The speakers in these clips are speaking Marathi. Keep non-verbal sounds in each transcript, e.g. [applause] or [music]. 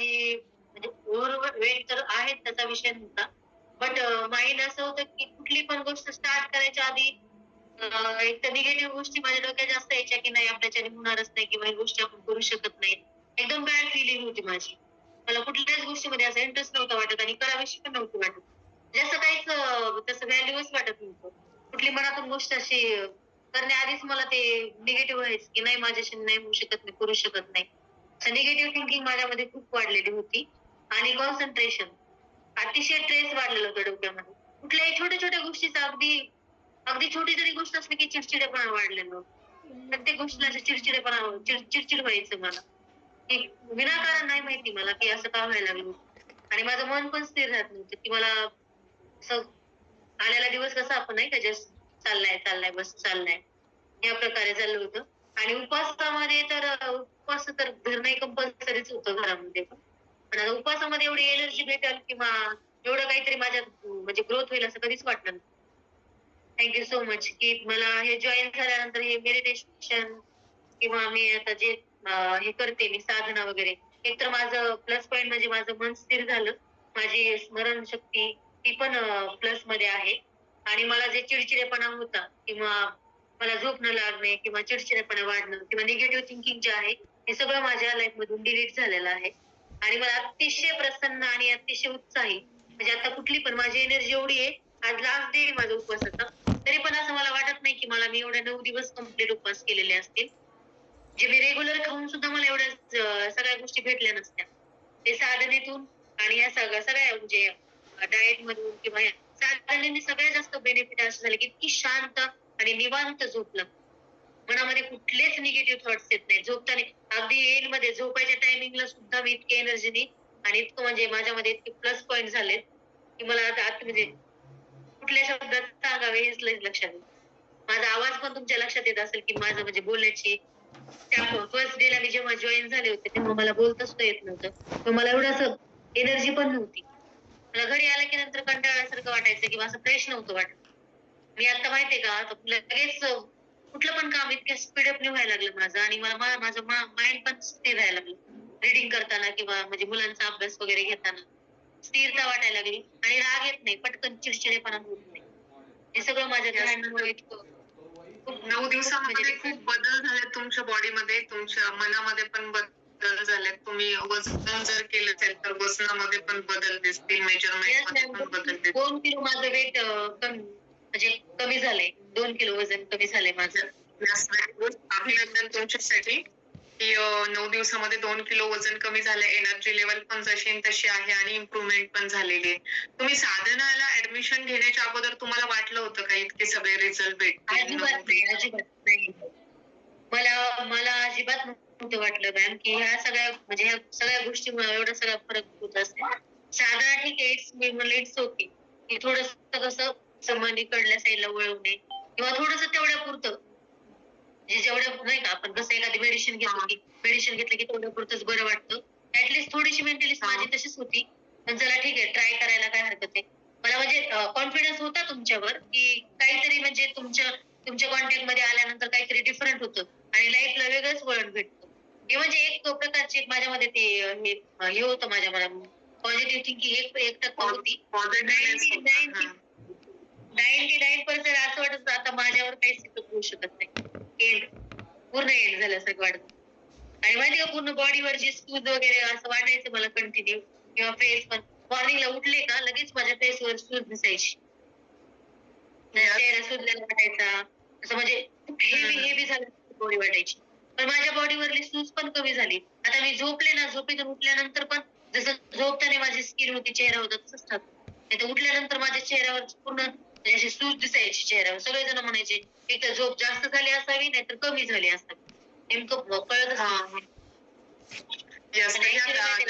माझी म्हणजे ओव्हर तर आहे त्याचा विषय नव्हता. बट माइंड असं होतं की कुठली पण गोष्ट स्टार्ट करायच्या आधी एक तर निगेटिव्ह गोष्टी माझ्या डोक्यात जास्त यायच्या की नाही आपल्याच्याने होणारच नाही किंवा ही गोष्टी आपण करू शकत नाही. एकदम बॅड फिलिंग होती माझी. मला कुठल्याच गोष्टीमध्ये असा इंटरेस्ट नव्हता वाटत आणि करावीशी पण नव्हती वाटत. म्हणजे जास्त काहीच तसं व्हॅल्यूच वाटत नव्हतं. कुठली मनातून गोष्ट अशी करण्याआधीच मला ते निगेटिव्ह व्हायचं की नाही माझ्याशी नाही होऊ शकत नाही करू शकत नाही. निगेटिव्ह थिंकिंग माझ्यामध्ये खूप वाढलेली होती. आणि कॉन्सन्ट्रेशन अतिशय ट्रेस वाढलेलं होतं डोक्यामध्ये. कुठल्याही छोट्या छोट्या गोष्टीचा अगदी अगदी छोटी जरी गोष्ट असली की चिडचिडेपणा वाढलेलं प्रत्येक गोष्टीला असं चिडचिडेपणा चिडचिड व्हायचं मला. की विनाकारण नाही माहिती मला की असं का व्हायला लागलं. आणि माझं मन पण स्थिर राहत नव्हतं की मला असं आलेला दिवस कसा आपण नाही का जस्ट चाललाय चाललाय बस चाललाय. या प्रकारे चाललं होतं. आणि उपवासामध्ये तर उपवास तर धरणं होतं घरामध्ये. पण आता उपवासामध्ये एवढी एनर्जी भेटेल किंवा एवढं काहीतरी माझ्या म्हणजे ग्रोथ होईल असं कधीच वाटलं थँक्यू सो मच की मला हे जॉईन झाल्यानंतर हे मेडिटेशन किंवा मी आता जे हे करते मी साधना वगैरे एक तर माझं प्लस पॉईंट म्हणजे माझं मन स्थिर झालं. माझी स्मरण शक्ती ती पण प्लसमध्ये आहे. आणि मला जे चिडचिडेपणा होता किंवा मला झोप न लागणे किंवा चिडचिडेपणा वाढणं किंवा निगेटिव्ह थिंकिंग जे आहे हे सगळं माझ्या लाईफ मधून डिलीट झालेलं आहे. आणि मला अतिशय प्रसन्न आणि अतिशय उत्साही म्हणजे आता कुठली पण माझी एनर्जी एवढी आहे आज लास्ट डे माझं माझा उपवासाचा. तरी पण असं मला वाटत नाही की मला मी एवढ्या नऊ दिवस कंप्लीट उपवास केलेले असतील. जे मी रेग्युलर खाऊन सुद्धा मला एवढ्या सगळ्या गोष्टी भेटल्या नसत्या. ते साधनेतून आणि या सगळ्या सगळ्या म्हणजे डाएट मधून किंवा या साधनेने सगळ्यात जास्त बेनिफिट असं झालं की इतकी शांत आणि निवांत झोप लागते कुठलेच निगेटिव्ह थॉट्स येत नाही झोपताना अगदी एंडमध्ये झोपायच्या टायमिंगला सुद्धा मी इतके एनर्जीनी आणि इतकं म्हणजे माझ्यामध्ये इतके प्लस पॉईंट झालेत की मला आता आत म्हणजे कुठल्या शब्दात सांगावे हेच लक्षात माझा आवाज पण तुमच्या लक्षात येत असेल की माझं म्हणजे बोलण्याची त्या फर्स्ट डे ला मी जेव्हा जॉईन झाले होते तेव्हा मला बोलता सुद्धा येत नव्हतं. मला एवढं असं एनर्जी पण नव्हती. मला घरी आलं की नंतर कंटाळल्यासारखं वाटायचं किंवा असं फ्रेश नव्हतं वाटत. मी आता माहितीये का लगेच कुठलं पण काम इतक्या स्पीडअप व्हायला लागलं माझं. आणि मला माझं माइंड पण स्थिर राहायला लागलं. रिडिंग करताना किंवा म्हणजे मुलांचा अभ्यास वगैरे घेताना. स्थिरता वाटायला लागली. आणि राग येत नाही. पटकन चिडचिडेपणा होत नाही. हे सगळं माझ्या ध्यानामुळे इतकं नऊ दिवसामध्ये म्हणजे खूप बदल झाले तुमच्या बॉडीमध्ये तुमच्या मनामध्ये पण बदल झाले तुम्ही वजन जर केलं असेल तर वजनामध्ये पण बदल दिसतील. मेजरमेंट Yes, मध्ये ma'am. पण बदल दिसतील. दोन किलो माझं वेट म्हणजे कमी झालंय. दोन किलो वजन कमी झालंय माझं. अभिनंदन तुमच्यासाठी की नऊ दिवसामध्ये दोन किलो वजन कमी झालं एनर्जी लेवल पण जशी तशी आहे आणि इम्प्रुव्हमेंट पण झालेली आहे. तुम्ही साधनाला ऍडमिशन घेण्याच्या अगोदर तुम्हाला वाटलं होतं का इतके सगळे रिझल्ट भेटतील नाही मला मला अजिबात नव्हतं वाटलं मॅम की ह्या सगळ्या म्हणजे ह्या सगळ्या गोष्टीमुळे एवढा सगळा फरक होत असते. साधारण ठीक आहे इट्स मी म्हणलं इट्स ओके थोडस कसं संबंधी कडल्या साईडला वळवणे किंवा थोडस तेवढ्या पुरतं. म्हणजे जेवढं नाही का आपण कसं एखादी मेडिसिन घेतो की मेडिसिन घेतलं की तेवढ्या पुरतच बरं वाटतं. ऍटलीस्ट थोडीशी मेंटलिस्ट. माझी तशीच होती. पण चला ठीक आहे ट्राय करायला काय हरकत आहे मला म्हणजे कॉन्फिडन्स होता तुमच्यावर की काहीतरी म्हणजे तुमच्या तुमच्या कॉन्टॅक्टमध्ये आल्यानंतर काहीतरी डिफरंट होतं आणि लाईफला वेगळंच वळण भेटतं. हे म्हणजे एक एक माझ्यामध्ये ते हे होतं माझ्या मला पॉझिटिव्ह थिंकिंग एक एक टक्का होती. नाईन्टी नाईन पर्सेंट असं वाटत आता माझ्यावर काहीच होऊ शकत नाही. एंड पूर्ण एंड झाल्यासारखं वाटत आणि माहिती का पूर्ण बॉडीवर जे सूज वगैरे असं वाटायचं मला कंटिन्यू किंवा फेस पण मॉर्निंगला उठले का लगेच माझ्या फेसवर सूज दिसायची. चेहरा सुजलेला वाटायचा. असं म्हणजे हेवी हेवी झालं बॉडी वाटायची. पण माझ्या बॉडीवरली सूज पण कमी झाली. आता मी झोपले ना झोपेतून उठल्यानंतर पण जसं झोपताना माझी स्किन होती चेहरा होता तसंच नाही तर उठल्यानंतर माझ्या चेहऱ्यावर पूर्ण अशी सूज दिसायची चेहऱ्यावर. सगळेजण म्हणायचे एक तर झोप जास्त झाली असावी नाहीतर कमी झाली असावी. नेमकं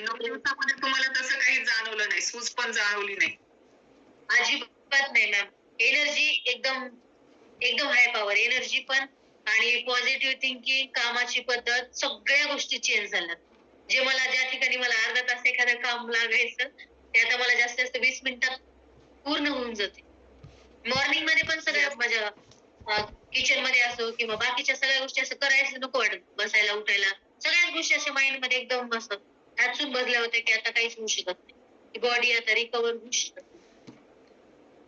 नऊ दिवसामध्ये तुम्हाला तसं काही जाणवलं नाही. सूज पण जाणवली नाही. अजिबात नाही मॅम एनर्जी एकदम एकदम हाय पॉवर एनर्जी पण आणि पॉझिटिव्ह थिंकिंग कामाची पद्धत सगळ्या गोष्टी चेंज झाल्यात. जे मला ज्या ठिकाणी मला अर्धा तास एखादं काम लागायचं ते आता मला जास्तीत जास्त वीस मिनिटात पूर्ण होऊन जाते. मॉर्निंगमध्ये पण सगळ्या माझ्या किचनमध्ये असो किंवा बाकीच्या सगळ्या गोष्टी असं करायचं नको वाटत बसायला उठायला. सगळ्याच गोष्टी अशा माइंडमध्ये एकदम असं ह्यात समजल्या होत्या की आता काहीच होऊ शकत नाही. बॉडी आता रिकवर होऊ शकत.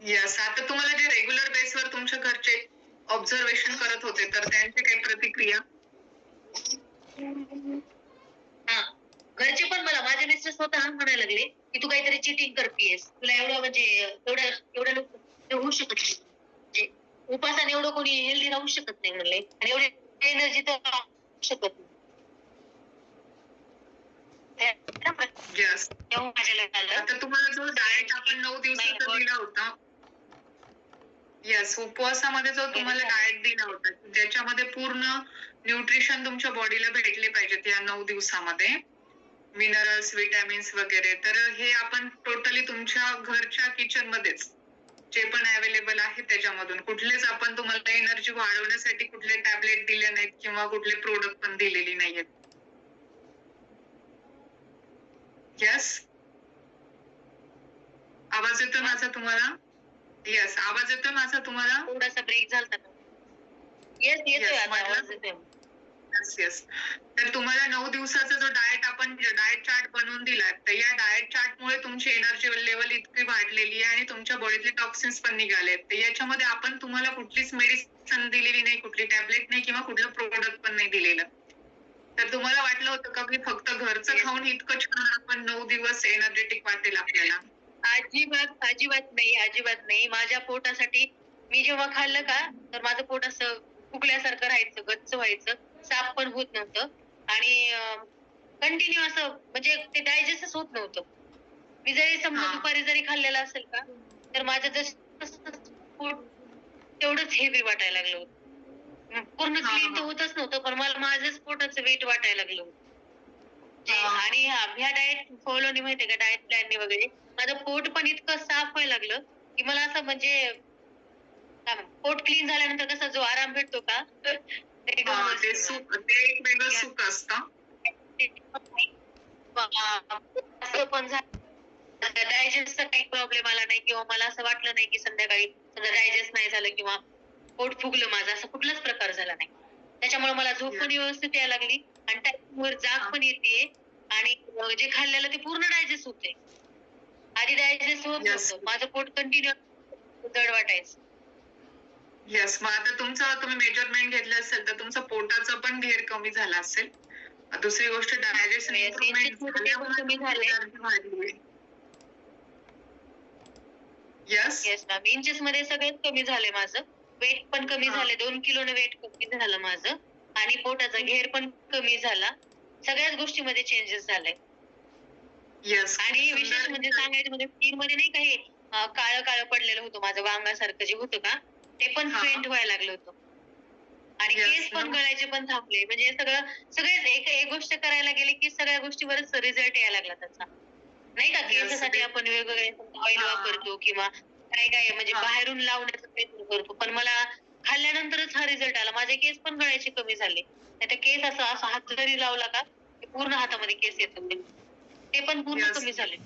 यस आता तुम्हाला जे रेग्युलर बेसवर तुमच्या घरचे ऑब्झर्वेशन करत होते तर त्यांची काही प्रतिक्रिया? हा. घरचे पण मला माझे मिस्टर स्वतः म्हणायला लागले की तू काहीतरी चिटिंग करतेस तुला एवढं म्हणजे एवढं एवढं लोक होऊ शकत नाही. म्हणजे उपासाने एवढं कोणी हेल्दी राहू शकत नाही म्हणले. आणि एवढी एनर्जी तर राहू शकत नाही. ते- तुम्हाला जो डाएट आपण नऊ दिवसाचा नाही, दिला होता. येस उपवासामध्ये जो तुम्हाला डाएट दिला होता ज्याच्यामध्ये पूर्ण न्यूट्रिशन तुमच्या बॉडीला भेटले पाहिजेत या नऊ दिवसामध्ये. मिनरल्स विटॅमिन्स वगैरे. तर हे आपण टोटली तुमच्या घरच्या किचन मध्येच जे पण अवेलेबल आहे त्याच्यामधून. कुठलेच आपण तुम्हाला एनर्जी वाढवण्यासाठी कुठले टॅबलेट दिले नाहीत किंवा कुठले प्रोडक्ट पण दिलेली नाहीयेत. येस आवाज येतोय माझा तुम्हाला? येस आवाज येतोय माझा तुम्हाला? थोडासा ब्रेक झाला येस येस येस तर तुम्हाला नऊ दिवसाचा जो डाएट आपण डाएट चार्ट बनवून दिलाय तर या डाएट चार्टमुळे तुमची एनर्जी लेवल इतकी वाढलेली आहे आणि तुमच्या बॉडीतले टॉक्सिन्स पण निघाले तर याच्यामध्ये आपण तुम्हाला कुठलीच मेडिसिन दिलेली नाही कुठली टॅबलेट नाही किंवा कुठलं प्रोडक्ट पण नाही दिलेलं. तर तुम्हाला वाटलं होतं का की फक्त घरचं खाऊन इतकं छान आपण नऊ दिवस एनर्जेटिक वाटेल आपल्याला? अजिबात अजिबात नाही अजिबात नाही. माझ्या पोटासाठी मी जेव्हा खाल्लं का तर माझं पोट असं फुकल्यासारखं राहायचं गच्च व्हायचं. साफ पण होत नव्हतं. आणि कंटिन्यू असं म्हणजे ते डायजेस्टच होत नव्हतं मी जरी समजा. दुपारी जरी खाल्लेलं असेल का तर माझं जसं पोट तेवढंच हेवी वाटायला लागलं होतं पूर्ण क्लीन तर. होतच नव्हतं पण मला माझंच पोटाचं वेट वाटायला लागलं होतं हा. आणि ह्या डाएट फॉलोनी माहितीये का डाएट प्लॅननी वगैरे माझं पोट पण इतकं साफ व्हायला लागलं की मला असं म्हणजे पोट क्लीन झाल्यानंतर कसा जो आराम भेटतो का [laughs] ते एक वेगळं सुख असतं असं पण झालं. डायजेस्टचा काही प्रॉब्लेम आला नाही किंवा मला असं वाटलं नाही की संध्याकाळी डायजेस्ट नाही झालं किंवा पोट फुगलं माझं असं कुठलाच प्रकार झाला नाही. त्याच्यामुळे मला झोप पण व्यवस्थित यायला लागली आणि त्याच्यावर जाग पण येते आणि जे खाल्लेलं ते पूर्ण डायजेस्ट होते आधी डायजेस्ट होत. नव्हतं. माझं पोट कंटिन्यू जड वाटायचं. येस मग आता तुमचं तुम्ही मेजरमेंट घेतलं असेल तर तुमचं पोटाचं पण घेर कमी झाला असेल. दुसरी गोष्ट इंचेस मध्ये सगळ्यात कमी झाले माझं. वेट पण कमी. झाले. दोन किलोने वेट कमी झालं माझं. आणि पोटाचा घेर पण कमी झाला. सगळ्याच गोष्टीमध्ये चेंजेस झाले. येस आणि विशेष म्हणजे सांगायचं म्हणजे स्किनमध्ये नाही काही काळं काळं पडलेलं होतं. माझं वांगासारखं जे होतं का ते पण. फेंट व्हायला लागलं होतं. आणि केस पण. गळायचे पण थांबले. म्हणजे सगळं सगळेच एक एक गोष्ट करायला गेले की सगळ्या गोष्टीवरच रिझल्ट यायला लागला त्याचा. नाही का? केसासाठी आपण वेगवेगळे ऑइल. वापरतो किंवा काय काय म्हणजे. बाहेरून लावण्याचा प्रयत्न करतो. पण मला खाल्ल्यानंतरच हा रिझल्ट आला. माझे केस पण गळायचे कमी झाले. नाही केस असं असं हात जरी लावला का पूर्ण हातामध्ये केस येत ते पण पूर्ण. कमी झाले.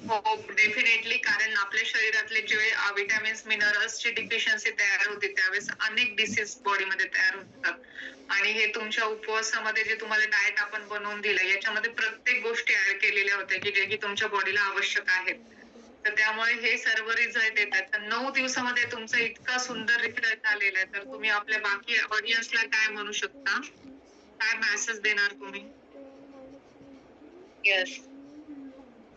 हो डेफिनेटली कारण आपल्या शरीरातले जे विटॅमिन्स मिनरल्सची डिफिशियन्सी तयार होते त्यावेळेस अनेक डिसीज बॉडीमध्ये तयार होतात. आणि हे तुमच्या उपवासामध्ये जे तुम्हाला डाएट आपण बनवून दिलं याच्यामध्ये प्रत्येक गोष्टी ऍड केलेल्या होत्या की जे की तुमच्या बॉडीला आवश्यक आहेत. तर त्यामुळे हे सर्व रिझल्ट येतात. तर नऊ दिवसामध्ये तुमचा इतका सुंदर रिझल्ट आलेला आहे. तर तुम्ही आपल्या बाकी ऑडियन्सला काय म्हणू शकता? काय मेसेज देणार तुम्ही? येस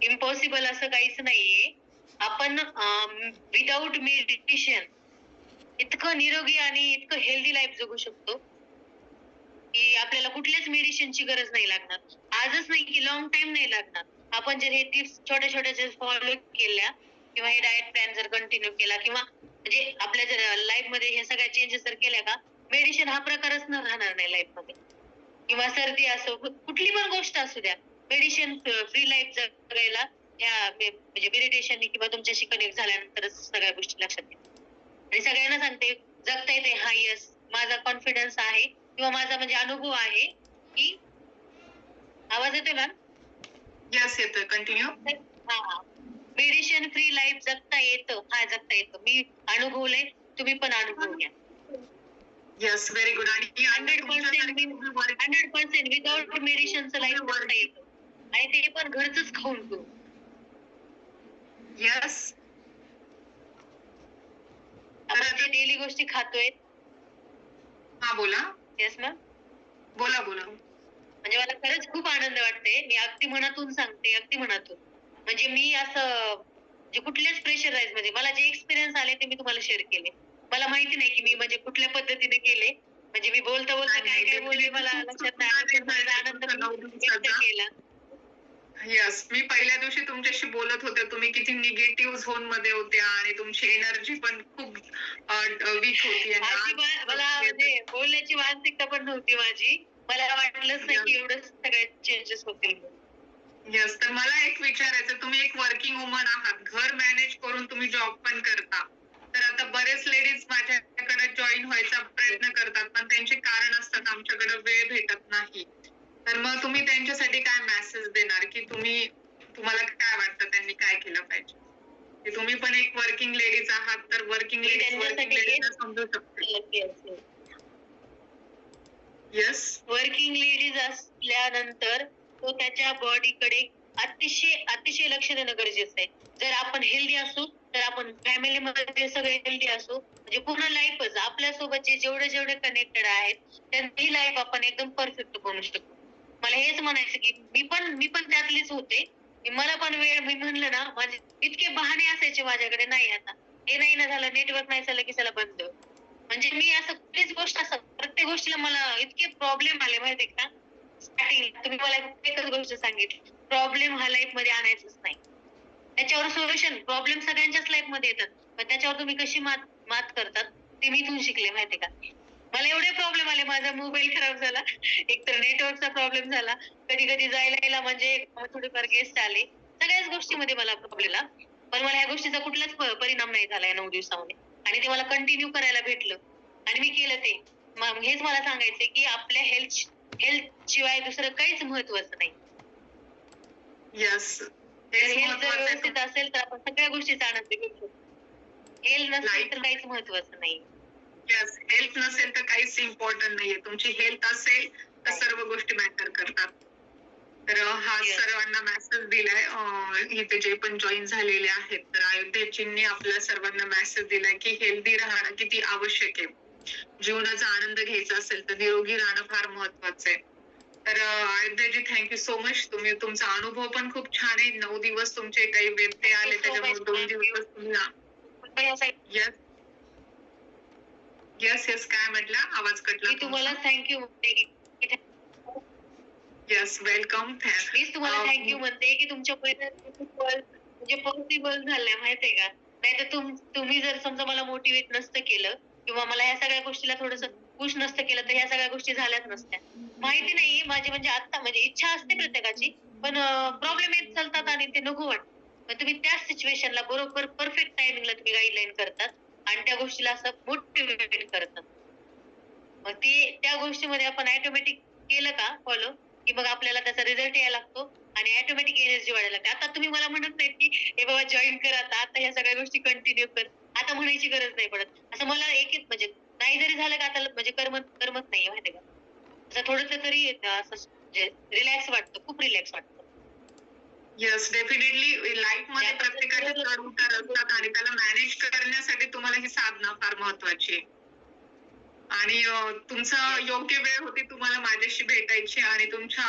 इम्पॉसिबल असं काहीच नाहीये. आपण विदाउट मेडिटेशन इतकं निरोगी आणि इतकं हेल्दी लाईफ जगू शकतो की आपल्याला कुठल्याच मेडिसिनची गरज नाही लागणार. आजच नाही की लॉंग टाइम नाही लागणार. आपण जर हे टिप्स छोट्या छोट्या जर फॉलो केल्या किंवा हे डाएट प्लॅन जर कंटिन्यू केला किंवा म्हणजे आपल्या जर लाईफमध्ये हे सगळ्या चेंजेस जर केल्या का मेडिसिन हा प्रकारच न राहणार नाही लाईफमध्ये. किंवा सर्दी असो कुठली पण गोष्ट असू द्या. मेडिसिन फ्री लाईफ जगायला या म्हणजे मेडिटेशन किंवा तुमच्याशी कनेक्ट झाल्यानंतरच सगळ्या गोष्टी लक्षात येतात आणि सगळ्यांना सांगते जगता येते हा यस माझा कॉन्फिडन्स आहे किंवा माझा म्हणजे अनुभव आहे की आवाज येतोय मॅम येस येतोय. कंटिन्यू हा. मेडिसिन फ्री लाईफ जगता येतं. हा जगता येतं. मी अनुभवलंय तुम्ही पण अनुभव घ्या. येस व्हेरी गुड आणि hundred percent hundred percent without मेडिसिनचं life जगता येतं. आणि ते पण घरचंच खाऊन पिऊन यस जे डेली गोष्टी खातोय. हा बोला. येस मॅम बोला बोला. म्हणजे मला खरंच खूप आनंद वाटते मी अगदी मनातून सांगते अगदी मनातून. म्हणजे मी असं जे कुठल्याच प्रेशराईजमध्ये मला जे एक्सपिरियन्स आले ते मी तुम्हाला शेअर केले. मला माहिती नाही की मी म्हणजे कुठल्या पद्धतीने केले. म्हणजे मी बोलता बोलता काय काय बोलले मला लक्षात नाही आनंद व्यक्त केला. यस मी पहिल्या दिवशी तुमच्याशी बोलत होते तुम्ही किती निगेटिव्ह झोनमध्ये होत्या आणि तुमची एनर्जी पण खूप वीक होती मला म्हणजे बोलण्याची मानसिकता पण नव्हती माझी. मला वाटलंच नाही की एवढं सगळे चेंजेस होतील. यस तर मला एक विचारायचं तुम्ही एक वर्किंग वुमन आहात. घर मॅनेज करून तुम्ही जॉब पण करता. तर आता बरेच लेडीज माझ्याकडे जॉईन व्हायचा प्रयत्न करतात पण त्यांचे कारण असतात आमच्याकडे वेळ भेटत नाही. तर मग तुम्ही त्यांच्यासाठी काय मेसेज देणार? तुम्हाला काय वाटतं? त्यांनी काय केलं पाहिजे? तुम्ही पण एक वर्किंग लेडीज आहात तर वर्किंग लेडीज वर्किंग लेडीजला समजू शकते येस वर्किंग लेडीज असल्यानंतर तो त्याच्या बॉडीकडे अतिशय अतिशय लक्ष देणं गरजेचं आहे. जर आपण हेल्दी असू तर आपण फॅमिली मध्ये सगळे हेल्दी असू म्हणजे पूर्ण लाईफच आपल्यासोबत जे जेवढे जेवढे कनेक्टेड आहेत त्यांची लाईफ आपण एकदम परफेक्ट बनवू शकतो मला हेच म्हणायचं की मी पण मी पण त्यातलीच होते. मला पण वेळ मी म्हणलं ना माझे इतके बहाणे असायचे माझ्याकडे नाही आता. हे नाही ना झालं नेटवर्क नाही झालं की चला बंद. म्हणजे मी असं कुठलीच गोष्ट असं प्रत्येक गोष्टीला मला इतके प्रॉब्लेम आले माहितीये का? स्टार्टिंग तुम्ही मला एकच गोष्ट सांगितली प्रॉब्लेम हा लाईफमध्ये आणायचंच नाही. त्याच्यावर सोल्युशन प्रॉब्लेम सगळ्यांच्याच लाईफमध्ये येतात. पण त्याच्यावर तुम्ही कशी मात मात करतात ते मी इथून शिकले माहितीये का? मला एवढे प्रॉब्लेम आले. माझा मोबाईल खराब झाला. एक तर नेटवर्कचा प्रॉब्लेम झाला. कधी कधी जायला यायला म्हणजे थोडेफार गेस्ट आले. सगळ्याच गोष्टीमध्ये मला प्रॉब्लेम आला. पण मला ह्या गोष्टीचा कुठलाच परिणाम नाही झाला या नऊ दिवसामध्ये. आणि ते मला कंटिन्यू करायला भेटलं. आणि मी केलं ते. हेच मला सांगायचंय की आपल्या हेल्थ हेल्थ शिवाय दुसरं काहीच महत्वाचं नाही. हेल्थ जर व्यवस्थित असेल तर आपण सगळ्या गोष्टीचा आनंद घेऊ शकतो. हेल्थ नसेल तर काहीच महत्वाचं नाही. यस हेल्थ नसेल तर काहीच इम्पॉर्टंट नाहीये. तुमची हेल्थ असेल तर. सर्व गोष्टी मॅटर करतात. तर हा. सर्वांना मेसेज दिलाय. इथे जे पण जॉईन झालेले आहेत तर अयोध्येजींनी आपल्या सर्वांना मेसेज दिलाय की हेल्दी राहणं किती आवश्यक आहे. जीवनाचा आनंद घ्यायचा असेल तर निरोगी राहणं फार महत्वाचं आहे. तर अयोध्याजी थँक्यू सो मच तुम्ही तुमचा अनुभव पण खूप छान आहे. नऊ दिवस तुमचे काही व्यत्यय आले त्याच्यामुळे दोन. दिवस तुम्ही यस यस काय म्हटलं? आवाज कटला मी तुम्हाला थँक्यू म्हणते की येस वेलकम मीच तुम्हाला थँक्यू म्हणते की पॉसिबल म्हणजे पॉसिबल झालंय माहितीये का? नाही तर तुम तुम्ही जर समजा मला मोटिवेट नसतं केलं किंवा मला ह्या सगळ्या गोष्टीला थोडस पुश नसतं केलं तर ह्या सगळ्या गोष्टी झाल्याच नसत्या. माहिती नाही माझी म्हणजे आता म्हणजे इच्छा असते प्रत्येकाची पण प्रॉब्लेम येत चालतात आणि ते नको वाटत. पण तुम्ही त्याच सिच्युएशनला बरोबर परफेक्ट टायमिंगला तुम्ही गाईडलाईन करतात. आणि त्या गोष्टीला असं मोटिवेट करत. मग ते त्या गोष्टीमध्ये आपण ऑटोमॅटिक केलं का फॉलो की मग आपल्याला त्याचा रिझल्ट यायला लागतो आणि ऑटोमॅटिक एनर्जी वाढायला लागते. आता तुम्ही मला म्हणत नाही की हे बाबा जॉईन कर आता आता ह्या सगळ्या गोष्टी कंटिन्यू कर. आता म्हणायची गरज नाही पडत. असं मला एक एक म्हणजे नाही जरी झालं का आता म्हणजे करमत करमत नाही माहिती का? असं थोडस तरी असं म्हणजे रिलॅक्स वाटतं खूप रिलॅक्स वाटतं. येस डेफिनेटली लाईफमध्ये प्रत्येकाचे चढ उतार असतात आणि त्याला मॅनेज करण्यासाठी तुम्हाला ही साधना फार महत्वाची आहे. आणि तुमचं योग्य वेळ होती तुम्हाला माझ्याशी भेटायची आणि तुमच्या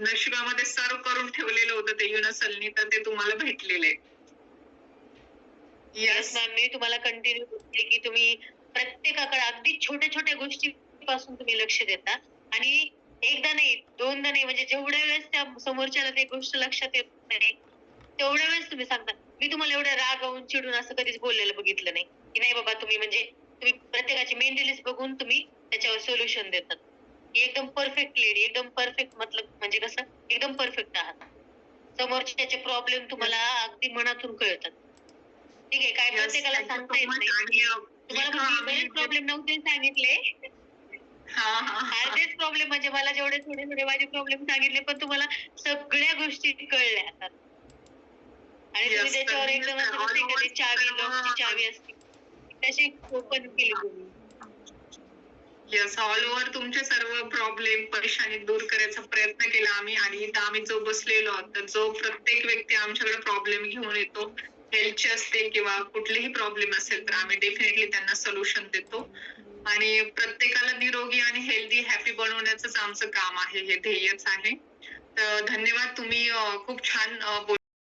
नशिबामध्ये सर्व करून ठेवलेलं होतं ते युनसलनी तर ते तुम्हाला भेटलेले येस मॅम मी तुम्हाला कंटिन्यू बोलते की तुम्ही प्रत्येकाकडे अगदी छोट्या छोट्या गोष्टीपासून तुम्ही लक्ष देता. आणि एकदा नाही दोनदा नाही म्हणजे जेवढ्या वेळेस त्या समोरच्याला ते गोष्ट लक्षात येत नाही तेवढ्या वेळेस तुम्ही सांगता. मी तुम्हाला एवढं रागावून चिडून असं कधीच बोललेलं बघितलं नाही. की नाही बाबा तुम्ही म्हणजे तुम्ही प्रत्येकाची मेंटलीच बघून तुम्ही त्याच्यावर सोल्युशन देतात. एकदम परफेक्ट लेडी एकदम परफेक्ट मतलब म्हणजे कसं? एकदम परफेक्ट आहात. समोरच्याचे प्रॉब्लेम तुम्हाला अगदी मनातून कळतात. ठीक आहे काय प्रत्येकाला सांगता येत. नाही. तुम्हाला प्रॉब्लेम नव्हते सांगितले. तेच प्रॉब्लेम म्हणजे मला जेवढे थोडे थोडे माझे प्रॉब्लेम सांगितले पण तुम्हाला सगळ्या गोष्टी कळल्या आता. आणि तुम्ही त्याच्यावर एकदम चावी लॉकची चावी असते. तशी ओपन केली तुम्ही. यस ऑल ओव्हर तुमचे सर्व प्रॉब्लेम परेशानी दूर करायचा प्रयत्न केला आम्ही. आणि इथं आम्ही जो बसलेलो आहोत तर जो प्रत्येक व्यक्ती आमच्याकडे प्रॉब्लेम घेऊन येतो. हेल्थचे असतील किंवा कुठलेही प्रॉब्लेम असेल तर आम्ही डेफिनेटली त्यांना सोल्युशन देतो. आणि प्रत्येकाला निरोगी आणि हेल्दी हॅपी बनवण्याचंच आमचं काम आहे हे ध्येयच आहे. तर धन्यवाद तुम्ही खूप छान